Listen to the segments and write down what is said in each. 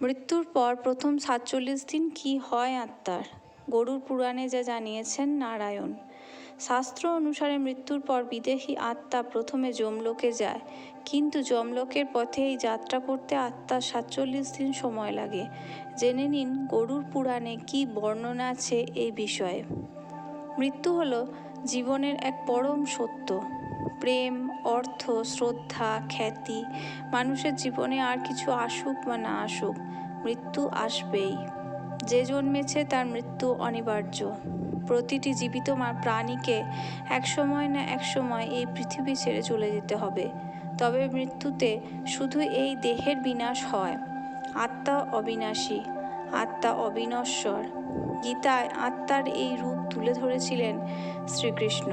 মৃত্যুর পর প্রথম সাতচল্লিশ দিন কি হয় আত্মার? গরুর পুরাণে যা জানিয়েছেন নারায়ণ। শাস্ত্র অনুসারে মৃত্যুর পর বিদেহী আত্মা প্রথমে যমলোকে যায়, কিন্তু যমলোকের পথে এই যাত্রা করতে আত্মার সাতচল্লিশ দিন সময় লাগে। জেনে নিন গরুর পুরাণে কি বর্ণনা আছে এই বিষয়ে। মৃত্যু হলো জীবনের এক পরম সত্য। প্রেম, অর্থ, শ্রদ্ধা, খ্যাতি, মানুষের জীবনে আর কিছু আসুক বা না আসুক, মৃত্যু আসবেই। যে জন্মেছে তার মৃত্যু অনিবার্য। প্রতিটি জীবিত প্রাণীকে এক সময় না এক সময় এই পৃথিবী ছেড়ে চলে যেতে হবে। তবে মৃত্যুতে শুধু এই দেহের বিনাশ হয়। আত্মা অবিনাশী, আত্মা অবিনশ্বর। গীতায় আত্মার এই রূপ তুলে ধরেছিলেন শ্রীকৃষ্ণ।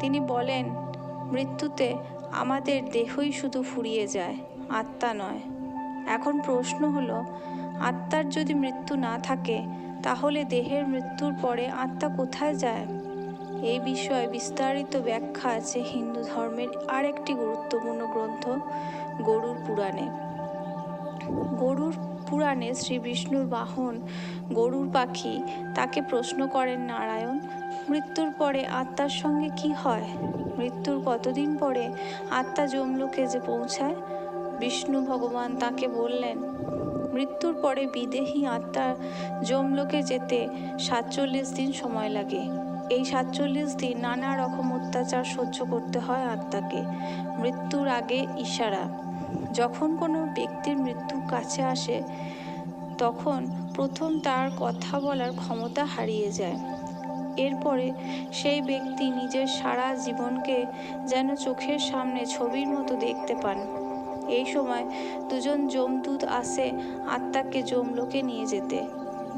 তিনি বলেন মৃত্যুতে আমাদের দেহই শুধু ফুরিয়ে যায়, আত্মা নয়। এখন প্রশ্ন হলো, আত্মার যদি মৃত্যু না থাকে, তাহলে দেহের মৃত্যুর পরে আত্মা কোথায় যায়? এই বিষয়ে বিস্তারিত ব্যাখ্যা আছে হিন্দু ধর্মের আরেকটি গুরুত্বপূর্ণ গ্রন্থ গরুর পুরাণে। গরুর পুরাণে শ্রী বিষ্ণুর বাহন, গরুর পাখি, তাকে প্রশ্ন করেন, নারায়ণ, মৃত্যুর পরে আত্মার সঙ্গে কি হয়? মৃত্যুর কতদিন পরে আত্মা যমলোকে যে পৌঁছায়? বিষ্ণু ভগবান তাকে বললেন, মৃত্যুর পরে বিদেহী আত্মা যমলোকে যেতে সাতচল্লিশ দিন সময় লাগে। এই সাতচল্লিশ দিন নানা রকম অত্যাচার সহ্য করতে হয় আত্মাকে। মৃত্যুর আগে ইশারা। যখন কোনো ব্যক্তির মৃত্যু কাছে আসে, তখন প্রথম তার কথা বলার ক্ষমতা হারিয়ে যায়। এরপরে সেই ব্যক্তি নিজের সারা জীবনকে যেন চোখের সামনে ছবির মতো দেখতে পান। এই সময় দুজন যমদূত আসে আত্মাকে যমলোকে নিয়ে যেতে।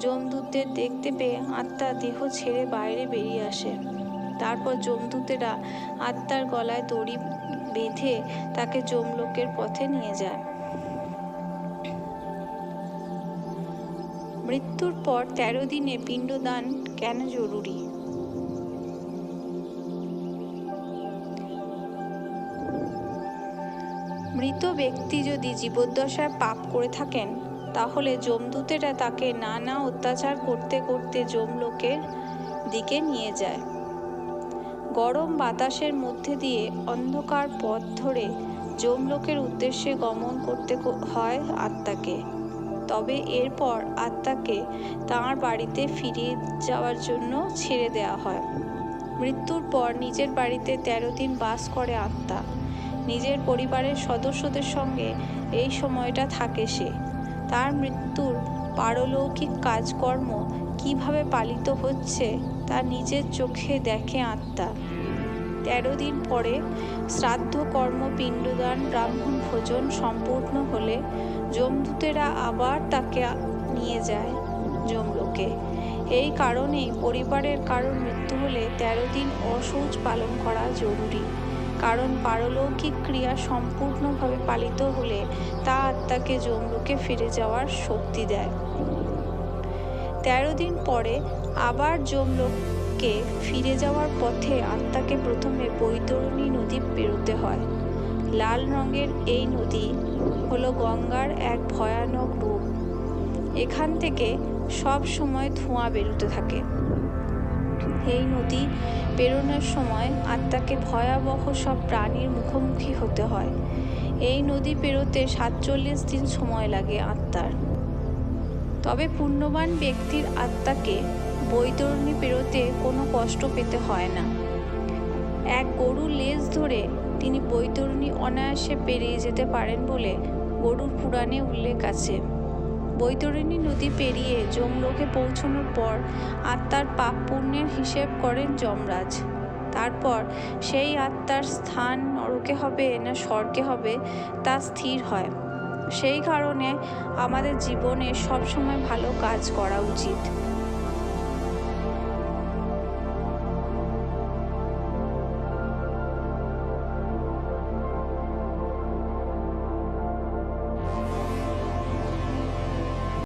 যমদূতদের দেখতে পেয়ে আত্মা দেহ ছেড়ে বাইরে বেরিয়ে আসে। তারপর যমদূতেরা আত্মার গলায় দড়ি বেঁধে তাকে যমলোকের পথে নিয়ে যায়। মৃত্যুর পর তেরো দিনে পিণ্ডদান কেন জরুরি? মৃত ব্যক্তি যদি জীবদ্দশায় পাপ করে থাকেন, তাহলে যমদূতেরা তাকে নানা অত্যাচার করতে করতে যমলোকের দিকে নিয়ে যায়। গরম বাতাসের মধ্যে দিয়ে অন্ধকার পথ ধরে যমলোকের উদ্দেশ্যে গমন করতে হয় আত্মাকে। তবে এরপর আত্মাকে তাঁর বাড়িতে ফিরে যাওয়ার জন্য ছেড়ে দেওয়া হয়। মৃত্যুর পর নিজের বাড়িতে তেরো দিন বাস করে আত্মা। নিজের পরিবারের সদস্যদের সঙ্গে এই সময়টা থাকে সে। তার মৃত্যুর পারলৌকিক কাজকর্ম কীভাবে পালিত হচ্ছে তা নিজের চোখে দেখে আত্মা। তেরো দিন পরে শ্রাদ্ধ কর্ম পিণ্ডদান ব্রাহ্মণ ভোজন সম্পূর্ণ হলে যমদূতেরা আবার তাকে নিয়ে যায় যমলোকে। এই কারণেই পরিবারের কারোর মৃত্যু হলে তেরো দিন অসৌচ পালন করা জরুরি। কারণ পারলৌকিক ক্রিয়া সম্পূর্ণভাবে পালিত হলে তা আত্মাকে যমলোকে ফিরে যাওয়ার শক্তি দেয়। তেরো দিন পরে আবার যমলোককে ফিরে যাওয়ার পথে আত্মাকে প্রথমে বৈতরণী নদী পেরোতে হয়। লাল রঙের এই নদী হলো গঙ্গার এক ভয়ানক রূপ। এখান থেকে সব সময় ধোঁয়া বেরোতে থাকে। এই নদী পেরোনোর সময় আত্মাকে ভয়াবহ সব প্রাণীর মুখোমুখি হতে হয়। এই নদী পেরোতে সাতচল্লিশ দিন সময় লাগে আত্মার। তবে পুণ্যবান ব্যক্তির আত্মাকে বৈতরণী পেরোতে কোনো কষ্ট পেতে হয় না। এক গরুর লেজ ধরে তিনি বৈতরণী অনায়াসে পেরিয়ে যেতে পারেন বলে গরুর পুরাণে উল্লেখ আছে। বৈতরণী নদী পেরিয়ে যমলোকে পৌঁছানোর পর আত্মার পাপ পুণ্যের হিসেব করেন যমরাজ। তারপর সেই আত্মার স্থান নরকে হবে না স্বর্গে হবে তা স্থির হয়। সেই কারণে আমাদের জীবনে সবসময় ভালো কাজ করা উচিত।